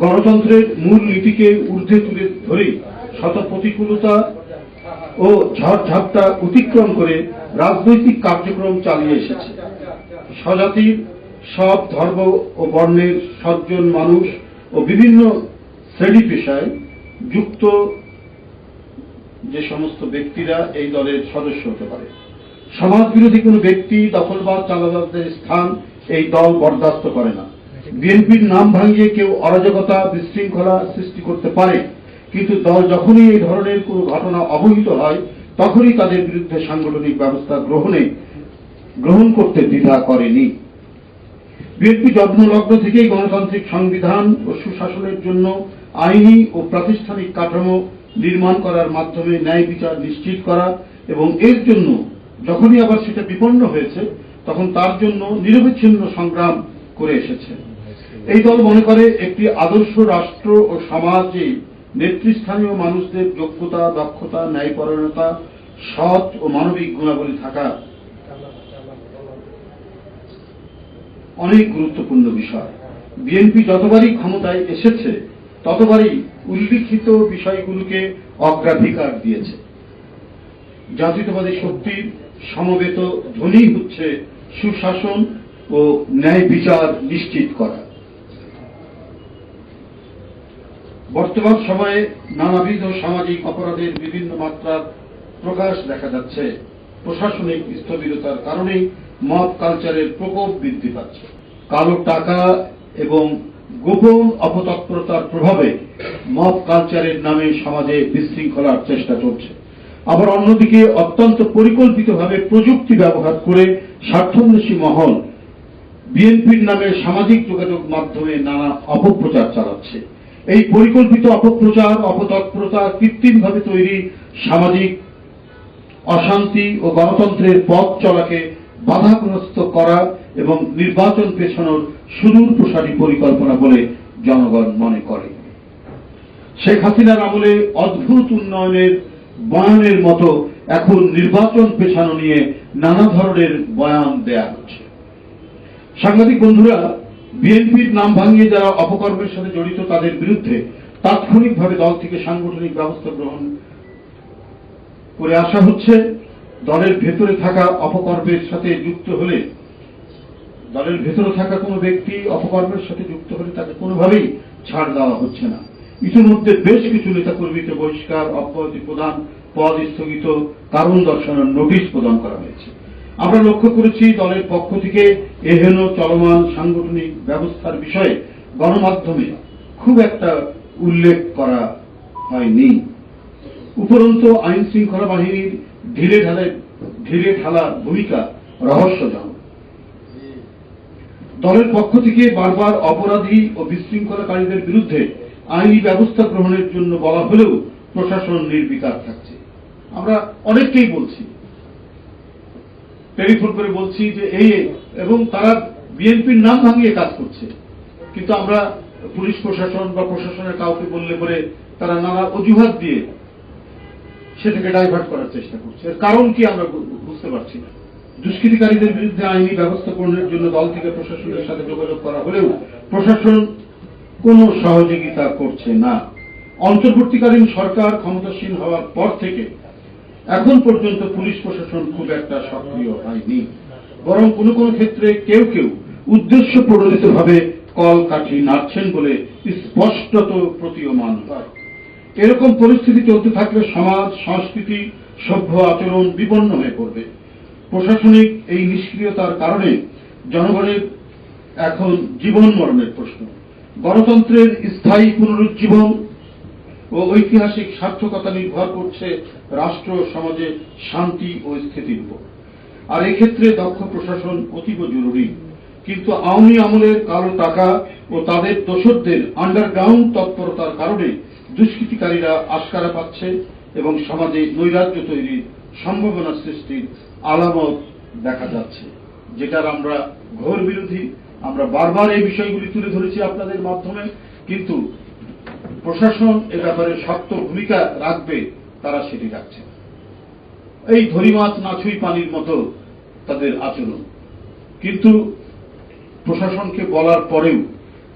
গণতন্ত্রের মূল নীতিকে ঊর্ধ্বে তুলে ধরে শত প্রতিকূলতা ও ঝড়ঝাপটা অতিক্রম করে রাজনৈতিক কার্যক্রম চালিয়ে এসেছে। স্বজাতির সব ধর্ম ও বর্ণের সজ্জন মানুষ ও বিভিন্ন শ্রেণি পেশায় যুক্ত যে সমস্ত ব্যক্তিরা এই দলের সদস্য হতে পারে। সমাজ বিরোধী কোনো ব্যক্তি দখলবাদ চাঁদাবাজদের স্থান এই দল বরদাস্ত করে না। বিএনপির নাম ভাঙিয়ে কেউ অরাজকতা, বিশৃঙ্খলা সৃষ্টি করতে পারে। কিন্তু দল যখনই এই ধরনের কোনো ঘটনা অবহিত হয়, তখনই তাদের বিরুদ্ধে সাংগঠনিক ব্যবস্থা গ্রহণে গ্রহণ করতে দ্বিধা করেনি। বিএনপি যত্নলগ্ন থেকেই গণতান্ত্রিক সংবিধান ও সুশাসনের জন্য আইনি ও প্রাতিষ্ঠানিক কাঠামো নির্মাণ করার মাধ্যমে ন্যায় বিচার নিশ্চিত করা এবং এর জন্য যখনই আবার সেটা বিপন্ন হয়েছে, তখন তার জন্য নিরবিচ্ছিন্ন সংগ্রাম করে এসেছে। এই দল মনে করে একটি আদর্শ রাষ্ট্র ও সমাজে নেতৃস্থানীয় মানুষদের যোগ্যতা দক্ষতা, ন্যায়পরায়ণতা, সৎ ও মানবিক গুণাবলী থাকা অনেক গুরুত্বপূর্ণ বিষয়। বিএনপি যতবারই ক্ষমতায় এসেছে, ততবারই উল্লিখিত বিষয়গুলোকে অগ্রাধিকার দিয়েছে। জাতীয়তাবাদী শক্তির সমবেত ধ্বনি হচ্ছে সুশাসন ও ন্যায় বিচার নিশ্চিত করা। বর্তমান সময়ে নানাবিধ সামাজিক অপরাধের বিভিন্ন মাত্রার প্রকাশ দেখা যাচ্ছে। প্রশাসনিক স্থবিরতার কারণে মব কালচারের প্রকোপ বৃদ্ধি পাচ্ছে। কালো টাকা এবং গোপন অপতৎপরতার প্রভাবে মব কালচারের নামে সমাজে বিশৃঙ্খলার চেষ্টা চলছে। আবার অন্যদিকে অত্যন্ত পরিকল্পিতভাবে প্রযুক্তি ব্যবহার করে স্বার্থন্বেষী মহল বিএনপির নামে সামাজিক যোগাযোগ মাধ্যমে নানা অপপ্রচার চালাচ্ছে। এই পরিকল্পিত অপপ্রচার অপতৎপরতা কৃত্রিমভাবে তৈরি সামাজিক অশান্তি ও গণতন্ত্রের পথ চলাকে বাধাগ্রস্ত করা এবং নির্বাচন পেছানোর সুদূর প্রসারী পরিকল্পনা বলে জনগণ মনে করে। শেখ হাসিনার আমলে অদ্ভুত উন্নয়নের বয়ানের মতো এখন নির্বাচন পেছানো নিয়ে নানা ধরনের বয়ান দেয়া হচ্ছে। সাংবাদিক বন্ধুরা বিএনপির নাম ভাঙিয়ে যারা অপকর্মের সাথে জড়িত তাদের বিরুদ্ধে তাৎক্ষণিকভাবে দল থেকে সাংগঠনিক ব্যবস্থা গ্রহণ করে আসা হচ্ছে। দলের ভেতরে থাকা অপকর্মের সাথে যুক্ত হলে, দলের ভেতরে থাকা কোনো ব্যক্তি অপকর্মের সাথে যুক্ত হলে তাকে কোনোভাবেই ছাড় দেওয়া হচ্ছে না। ইতিমধ্যে বেশ কিছু নেতাকর্মীকে বহিষ্কার অব্যাহতি প্রদান, পদ স্থগিত, কারণ দর্শানোর নোটিশ প্রদান করা হয়েছে। আমরা লক্ষ্য করেছি, দলের পক্ষ থেকে এহেন চলমান সাংগঠনিক ব্যবস্থার বিষয়ে গণমাধ্যমে খুব একটা উল্লেখ করা হয়নি। উপরন্ত আইন শৃঙ্খলা বাহিনীর ঢিলে ঢালে, ঢিলে ঢালা ভূমিকা রহস্যজনক। দলের পক্ষ থেকে বারবার অপরাধী ও বিশৃঙ্খলাকারীদের বিরুদ্ধে আইনি ব্যবস্থা গ্রহণের জন্য বলা হলেও প্রশাসন নির্বিকার থাকছে। আমরা অনেককেই বলছি টেলিফোন করে বলছি যে, এই এবং তারা বিএনপির নাম ভাঙিয়ে কাজ করছে। কিন্তু আমরা পুলিশ প্রশাসন বা প্রশাসনের কাউকে বললে পরে তারা নানা অজুহাত দিয়ে সেটাকে ডাইভার্ট করার চেষ্টা করছে। এর কারণ কি আমরা বুঝতে পারছি না। দুষ্কৃতিকারীদের বিরুদ্ধে আইনি ব্যবস্থা গ্রহণের জন্য দল থেকে প্রশাসনের সাথে যোগাযোগ করা হলেও প্রশাসন কোনো সহযোগিতা করছে না। অন্তর্বর্তীকালীন সরকার ক্ষমতাসীন হওয়ার পর থেকে এখন পর্যন্ত পুলিশ প্রশাসন খুব একটা সক্রিয় হয়নি। বরং কোনো কোনো ক্ষেত্রে কেউ কেউ উদ্দেশ্য প্রণোদিত ভাবে কল কাঠি নাড়ছেন বলে স্পষ্টত প্রতীয়মান হয়। এরকম পরিস্থিতি চলতে থাকলে সমাজ, সংস্কৃতি, সভ্য আচরণ বিপন্ন হয়ে পড়বে। প্রশাসনিক এই নিষ্ক্রিয়তার কারণে জনগণের এখন জীবন মরণের প্রশ্ন। গণতন্ত্রের স্থায়ী পুনরুজ্জীবন ও ঐতিহাসিক সার্থকতা নির্ভর করছে রাষ্ট্র, সমাজে শান্তি ও স্থিতির উপর। আর এক্ষেত্রে দক্ষ প্রশাসন অতীব জরুরি। কিন্তু আওয়ামী আমলের কালো টাকা ও তাদের দোষরদের আন্ডারগ্রাউন্ড তৎপরতার কারণে দুষ্কৃতিকারীরা আস্কারা পাচ্ছে এবং সমাজে নৈরাজ্য তৈরির সম্ভাবনা সৃষ্টির আলামত দেখা যাচ্ছে, যেটার আমরা ঘোর বিরোধী। আমরা বারবার এই বিষয়গুলি তুলে ধরেছি আপনাদের মাধ্যমে, কিন্তু প্রশাসন এ ব্যাপারে শক্ত ভূমিকা রাখবে, তারা সেটি রাখছে। এই ধরি মাছ নাছুই পানির মতো তাদের আচরণ। কিন্তু প্রশাসনকে বলার পরেও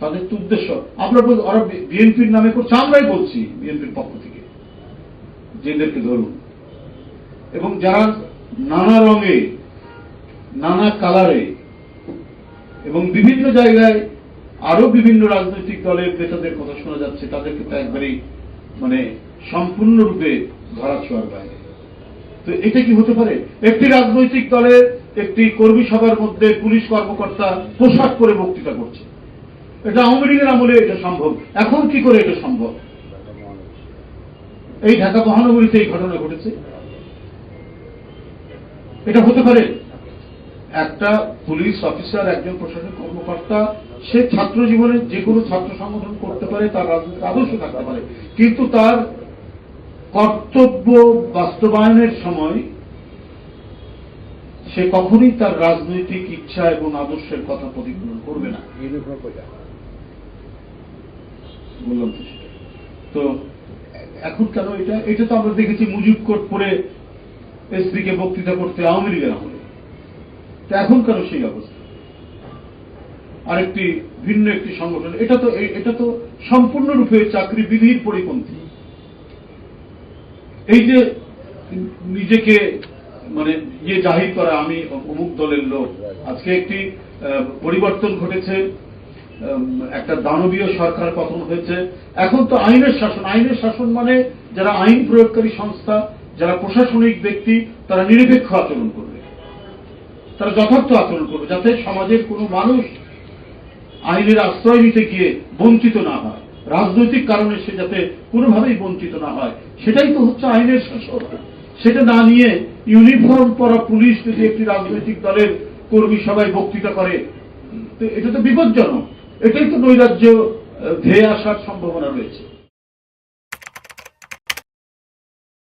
তাদের তো উদ্দেশ্য, আমরা ওরা বিএনপির নামে করছে, আমরাই বলছি বিএনপির পক্ষ থেকে যে এদেরকে ধরুন। এবং যারা নানা রঙে, নানা কালারে এবং বিভিন্ন জায়গায় আরও বিভিন্ন রাজনৈতিক দলের নেতাদের কথা শোনা যাচ্ছে, তাদেরকে তো একবারেই মানে সম্পূর্ণরূপে ধরা ছোঁয়ার বাইরে। তো এটা কি হতে পারে? একটি রাজনৈতিক দলের একটি কর্মী সভার মধ্যে পুলিশ কর্মকর্তা পোশাক করে বক্তৃতা করছে। এটা আওয়ামী লীগের আমলে এটা সম্ভব। এখন কি করে এটা সম্ভব? এই ঢাকা মহানগরীতে এই ঘটনা ঘটেছে। এটা হতে পারে একটা পুলিশ অফিসার, একজন প্রশাসনিক কর্মকর্তা সে ছাত্র জীবনে যে কোনো ছাত্র সংগঠন করতে পারে, তার রাজনৈতিক আদর্শ থাকতে পারে। কিন্তু তার কর্তব্য বাস্তবায়নের সময় সে কখনোই তার রাজনৈতিক ইচ্ছা এবং আদর্শের কথা প্রতিফলন করবে না। বললাম তো। তো এখন কেন এটা এটা তো আমরা দেখেছি মুজিব কোট পরে এসপিকে বক্তৃতা করতে আওয়ামী লীগের আমলে। তো এখন কেন সেই অবস্থা? আরেকটি ভিন্ন একটি সংগঠন। এটা তো এটা তো সম্পূর্ণরূপে চাকরি বিধির পরিপন্থী। এই যে নিজেকে মানে ইয়ে জাহির করা, আমি অমুক দলের লোক। আজকে একটি পরিবর্তন ঘটেছে। একটা দানবীয় সরকার পতন হয়েছে। এখন তো আইনের শাসন। আইনের শাসন মানে যারা আইন প্রয়োগকারী সংস্থা, যারা প্রশাসনিক ব্যক্তি, তারা নিরপেক্ষ আচরণ করবে। তারা যথার্থ আচরণ করবে, যাতে সমাজের কোনো মানুষ আইনের আশ্রয় নিতে গিয়ে বঞ্চিত না হয়। রাজনৈতিক কারণে সে যাতে কোনোভাবেই বঞ্চিত না হয়, সেটাই তো হচ্ছে আইনের শাসন। সেটা না নিয়ে ইউনিফর্ম পরা পুলিশ যদি একটি রাজনৈতিক দলের কর্মী সবাই বক্তৃতা করে, তো এটা তো বিপজ্জনক। এটাই তো নৈরাজ্য ধেয়ে আসার সম্ভাবনা রয়েছে।